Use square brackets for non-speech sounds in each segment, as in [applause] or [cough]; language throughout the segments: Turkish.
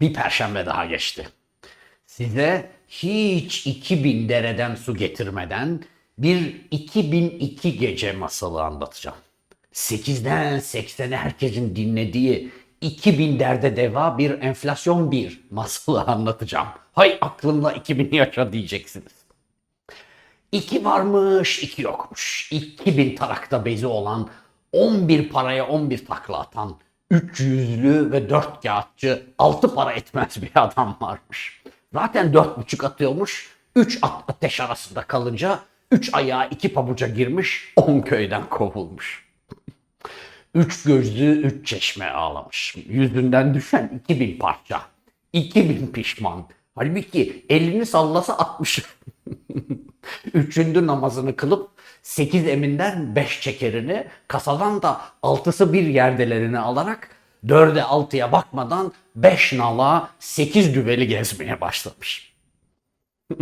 Bir perşembe daha geçti. Size hiç 2000 dereden su getirmeden bir 2002 gece masalı anlatacağım. 8'den 80'e herkesin dinlediği 2000 derde deva bir enflasyon bir masalı anlatacağım. Hay aklımla 2000 yaşa diyeceksiniz. İki varmış, iki yokmuş. 2000 tarakta bezi olan, 11 paraya 11 takla atan, 3 yüzlü ve 4 kağıtçı 6 para etmez bir adam varmış. Zaten 4,5 atıyormuş. 3 at ateş arasında kalınca 3 ayağı 2 pabuca girmiş, 10 köyden kovulmuş. Üç gözlü üç çeşme ağlamış. Yüzünden düşen 2000 parça. 2000 pişman. Halbuki elini sallasa 60. [laughs] Üçüncü namazını kılıp sekiz eminden beş çekerini, kasadan da altısı bir yerdelerini alarak dörde altıya bakmadan beş nala sekiz düveli gezmeye başlamış. [laughs]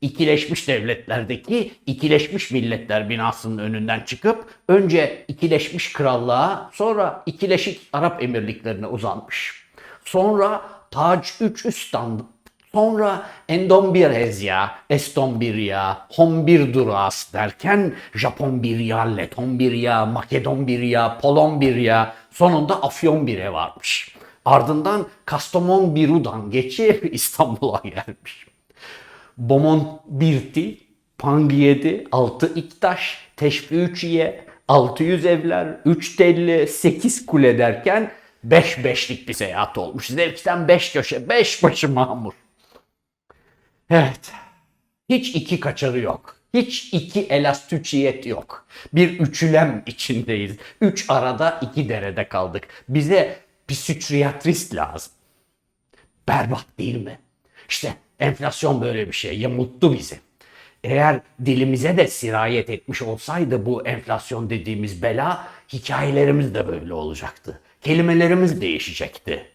İkileşmiş devletlerdeki ikileşmiş milletler binasının önünden çıkıp önce ikileşmiş krallığa sonra ikileşik Arap emirliklerine uzanmış. Sonra Tac 3 Üstan Sonra Endombirezya, Estombirya, Hombirduras derken Japonbirya, Letonbirya, Makedonbirya, Polonbirya, sonunda Afyonbir'e varmış. Ardından Kastamonbiru'dan geçip [laughs] İstanbul'a gelmiş. Bomonbirti, Pangiyedi, Altı İktaş, Teşviüçiye, 600 evler, 3 telli, 8 kule derken 5 beşlik bir seyahat olmuş. Zevkten 5 köşe, 5 başı mamur. Evet. Hiç iki kaçarı yok. Hiç iki elastüçiyet yok. Bir üçülem içindeyiz. Üç arada iki derede kaldık. Bize psikiyatrist lazım. Berbat değil mi? İşte enflasyon böyle bir şey. Yamulttu bizi. Eğer dilimize de sirayet etmiş olsaydı bu enflasyon dediğimiz bela hikayelerimiz de böyle olacaktı. Kelimelerimiz değişecekti.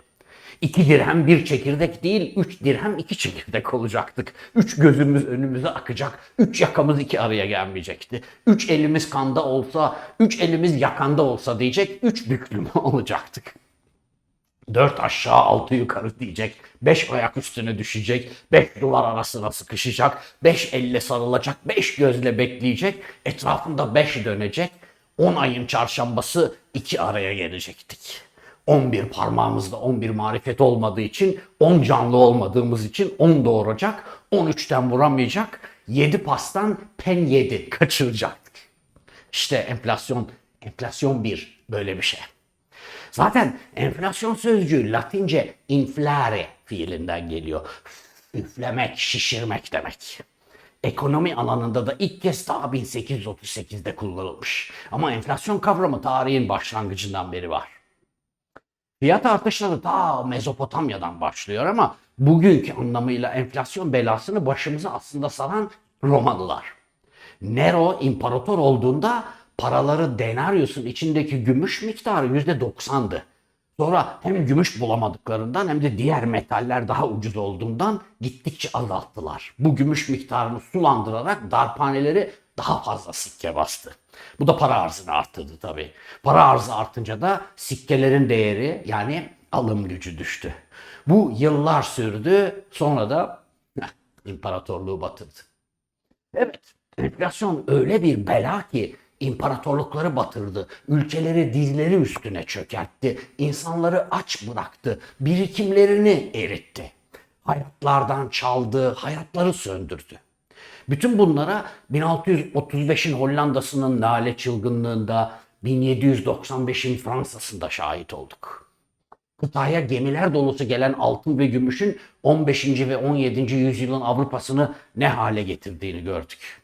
İki dirhem bir çekirdek değil, üç dirhem iki çekirdek olacaktık. Üç gözümüz önümüze akacak, üç yakamız iki araya gelmeyecekti. Üç elimiz kanda olsa, üç elimiz yakanda olsa diyecek, üç büklüm [laughs] olacaktık. Dört aşağı altı yukarı diyecek. Beş ayak üstüne düşecek. Beş duvar arasına sıkışacak. Beş elle sarılacak. Beş gözle bekleyecek. Etrafında beş dönecek. On ayın çarşambası iki araya gelecektik. 11 parmağımızda 11 marifet olmadığı için 10 canlı olmadığımız için 10 doğuracak. 13'ten vuramayacak. 7 pastan pen 7 kaçıracaktık. İşte enflasyon, enflasyon bir böyle bir şey. Zaten enflasyon sözcüğü Latince inflare fiilinden geliyor. Üflemek, şişirmek demek. Ekonomi alanında da ilk kez ta 1838'de kullanılmış. Ama enflasyon kavramı tarihin başlangıcından beri var. Fiyat artışları ta Mezopotamya'dan başlıyor ama bugünkü anlamıyla enflasyon belasını başımıza aslında saran Romalılar. Nero imparator olduğunda paraları denariusun içindeki gümüş miktarı yüzde doksandı. Sonra hem gümüş bulamadıklarından hem de diğer metaller daha ucuz olduğundan gittikçe azalttılar. Bu gümüş miktarını sulandırarak darphaneleri daha fazla sikke bastı. Bu da para arzını arttırdı tabii. Para arzı artınca da sikkelerin değeri yani alım gücü düştü. Bu yıllar sürdü sonra da imparatorluğu batırdı. Evet, enflasyon öyle bir bela ki imparatorlukları batırdı, ülkeleri dizleri üstüne çökertti, insanları aç bıraktı, birikimlerini eritti. Hayatlardan çaldı, hayatları söndürdü. Bütün bunlara 1635'in Hollanda'sının lale çılgınlığında, 1795'in Fransa'sında şahit olduk. Kıtaya gemiler dolusu gelen altın ve gümüşün 15. ve 17. yüzyılın Avrupa'sını ne hale getirdiğini gördük.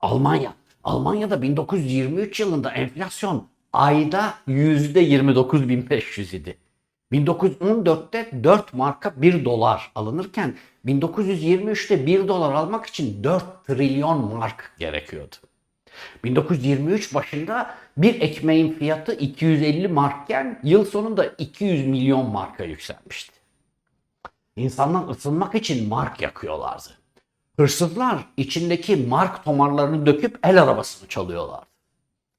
Almanya. Almanya'da 1923 yılında enflasyon ayda %29.500 idi. 1914'te 4 marka 1 dolar alınırken 1923'te 1 dolar almak için 4 trilyon mark gerekiyordu. 1923 başında bir ekmeğin fiyatı 250 markken yıl sonunda 200 milyon marka yükselmişti. İnsanlar ısınmak için mark yakıyorlardı. Hırsızlar içindeki mark tomarlarını döküp el arabasını çalıyorlardı.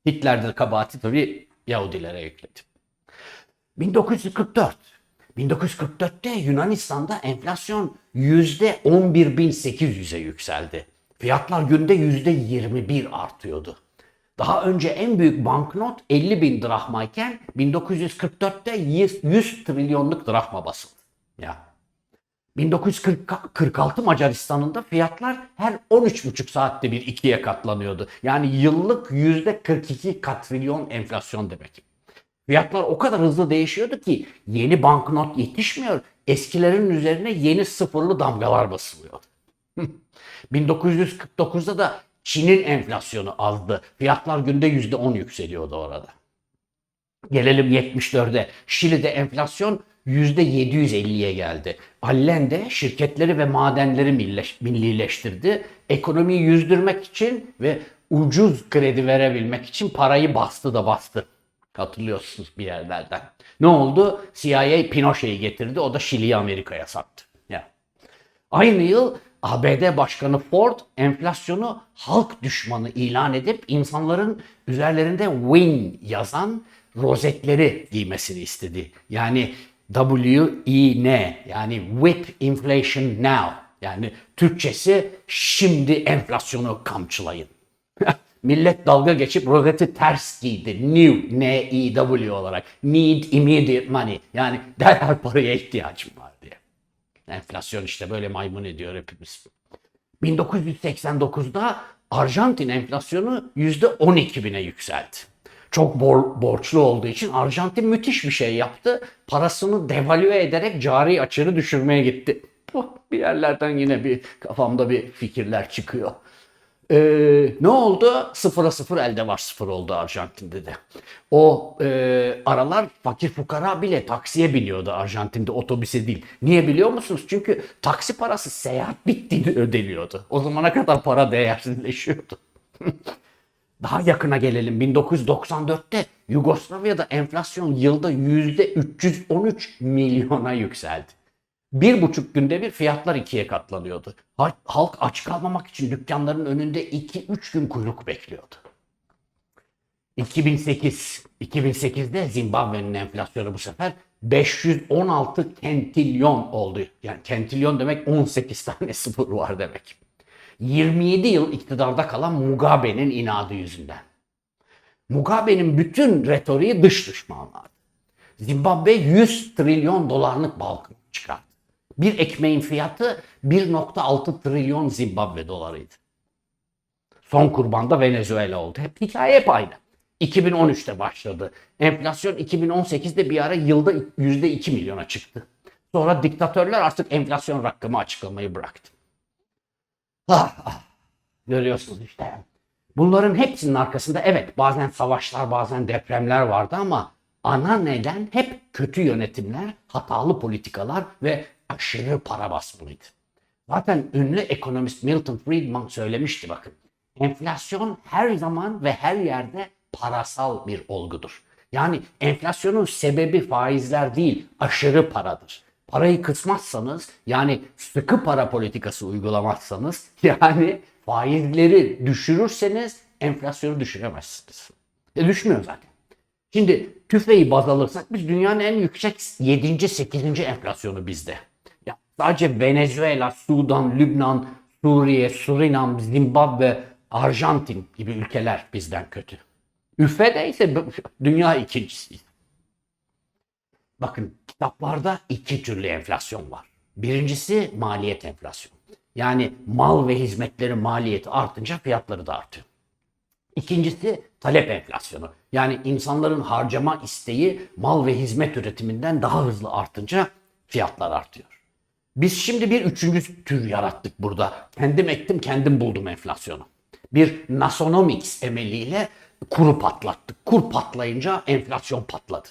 Hitler de kabahati tabii Yahudilere yükledi. 1944 1944'te Yunanistan'da enflasyon %11.800'e yükseldi. Fiyatlar günde %21 artıyordu. Daha önce en büyük banknot 50 bin drahmayken 1944'te 100, 100 trilyonluk drahma basıldı. Ya. 1946 Macaristan'ında fiyatlar her 13,5 saatte bir ikiye katlanıyordu. Yani yıllık %42 katrilyon enflasyon demek. Fiyatlar o kadar hızlı değişiyordu ki yeni banknot yetişmiyor. Eskilerin üzerine yeni sıfırlı damgalar basılıyordu. [laughs] 1949'da da Çin'in enflasyonu azdı. Fiyatlar günde %10 yükseliyordu orada. Gelelim 74'e. Şili'de enflasyon %750'ye geldi. Allende şirketleri ve madenleri millileştirdi. Ekonomiyi yüzdürmek için ve ucuz kredi verebilmek için parayı bastı da bastı. Hatırlıyorsunuz bir yerlerden. Ne oldu? CIA Pinochet'i getirdi. O da Şili'yi Amerika'ya sattı. Ya. Aynı yıl ABD Başkanı Ford enflasyonu halk düşmanı ilan edip insanların üzerlerinde win yazan rozetleri giymesini istedi. Yani W-I-N yani Whip Inflation Now. Yani Türkçesi şimdi enflasyonu kamçılayın. Millet dalga geçip rozeti ters giydi. New, N-E-W olarak. Need immediate money. Yani derhal paraya ihtiyacım var diye. Enflasyon işte böyle maymun ediyor hepimiz. 1989'da Arjantin enflasyonu %12 bine yükseldi. Çok bor- borçlu olduğu için Arjantin müthiş bir şey yaptı. Parasını devalüe ederek cari açığını düşürmeye gitti. Oh, bir yerlerden yine bir kafamda bir fikirler çıkıyor. Ee, ne oldu? Sıfıra sıfır elde var sıfır oldu Arjantin'de de. O e, aralar fakir fukara bile taksiye biniyordu Arjantin'de otobüse değil. Niye biliyor musunuz? Çünkü taksi parası seyahat bittiğini ödeniyordu. O zamana kadar para değersizleşiyordu. [laughs] Daha yakına gelelim. 1994'te Yugoslavya'da enflasyon yılda %313 milyona yükseldi. Bir buçuk günde bir fiyatlar ikiye katlanıyordu. Ha- Halk aç kalmamak için dükkanların önünde 2-3 gün kuyruk bekliyordu. 2008, 2008'de Zimbabwe'nin enflasyonu bu sefer 516 kentilyon oldu. Yani kentilyon demek 18 tane sıfır var demek. 27 yıl iktidarda kalan Mugabe'nin inadı yüzünden. Mugabe'nin bütün retoriği dış düşmanlardı. Zimbabwe 100 trilyon dolarlık banknot çıkardı. Bir ekmeğin fiyatı 1.6 trilyon Zimbabwe dolarıydı. Son kurban da Venezuela oldu. Hep hikaye hep aynı. 2013'te başladı. Enflasyon 2018'de bir ara yılda %2 milyona çıktı. Sonra diktatörler artık enflasyon rakamı açıklamayı bıraktı. Ah, ah. Görüyorsunuz işte. Bunların hepsinin arkasında evet bazen savaşlar bazen depremler vardı ama ana neden hep kötü yönetimler, hatalı politikalar ve aşırı para basımıydı. Zaten ünlü ekonomist Milton Friedman söylemişti bakın. Enflasyon her zaman ve her yerde parasal bir olgudur. Yani enflasyonun sebebi faizler değil, aşırı paradır. Parayı kısmazsanız yani sıkı para politikası uygulamazsanız [laughs] yani faizleri düşürürseniz enflasyonu düşüremezsiniz. E düşmüyor zaten. Şimdi tüfeği baz alırsak biz dünyanın en yüksek 7. 8. enflasyonu bizde. Sadece Venezuela, Sudan, Lübnan, Suriye, Surinam, Zimbabwe, Arjantin gibi ülkeler bizden kötü. Üfede ise dünya ikincisiyiz. Bakın kitaplarda iki türlü enflasyon var. Birincisi maliyet enflasyonu. Yani mal ve hizmetlerin maliyeti artınca fiyatları da artıyor. İkincisi talep enflasyonu. Yani insanların harcama isteği mal ve hizmet üretiminden daha hızlı artınca fiyatlar artıyor. Biz şimdi bir üçüncü tür yarattık burada. Kendim ektim, kendim buldum enflasyonu. Bir Nasonomics emeliyle kuru patlattık. Kur patlayınca enflasyon patladı.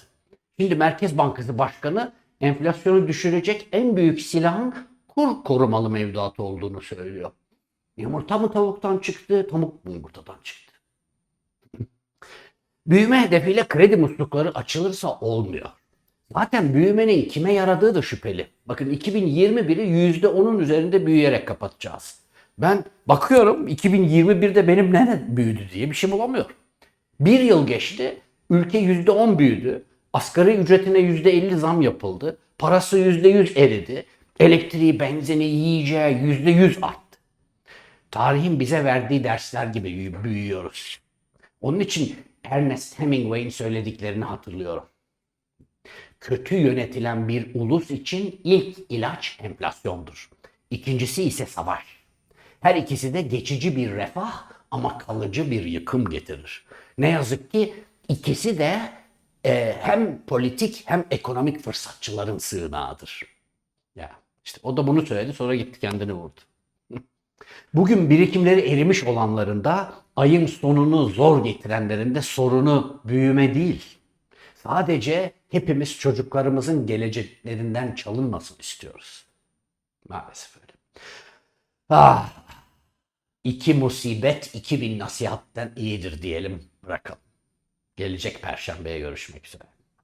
Şimdi Merkez Bankası Başkanı enflasyonu düşürecek en büyük silahın kur korumalı mevduat olduğunu söylüyor. Yumurta mı tavuktan çıktı, tavuk mu yumurtadan çıktı? Büyüme hedefiyle kredi muslukları açılırsa olmuyor. Zaten büyümenin kime yaradığı da şüpheli. Bakın 2021'i %10'un üzerinde büyüyerek kapatacağız. Ben bakıyorum 2021'de benim nerede büyüdü diye bir şey bulamıyorum. Bir yıl geçti, ülke %10 büyüdü. Asgari ücretine %50 zam yapıldı. Parası yüzde yüz eridi. Elektriği, benzini, yiyeceği yüzde yüz arttı. Tarihin bize verdiği dersler gibi büyüyoruz. Onun için Ernest Hemingway'in söylediklerini hatırlıyorum. Kötü yönetilen bir ulus için ilk ilaç enflasyondur. İkincisi ise savaş. Her ikisi de geçici bir refah ama kalıcı bir yıkım getirir. Ne yazık ki ikisi de e, hem politik hem ekonomik fırsatçıların sığınağıdır. Ya işte o da bunu söyledi sonra gitti kendini vurdu. [laughs] Bugün birikimleri erimiş olanların da ayın sonunu zor getirenlerin de sorunu büyüme değil. Sadece hepimiz çocuklarımızın geleceklerinden çalınmasın istiyoruz. Maalesef öyle. Ah, iki musibet 2000 nasihatten iyidir diyelim bırakalım. Gelecek perşembeye görüşmek üzere.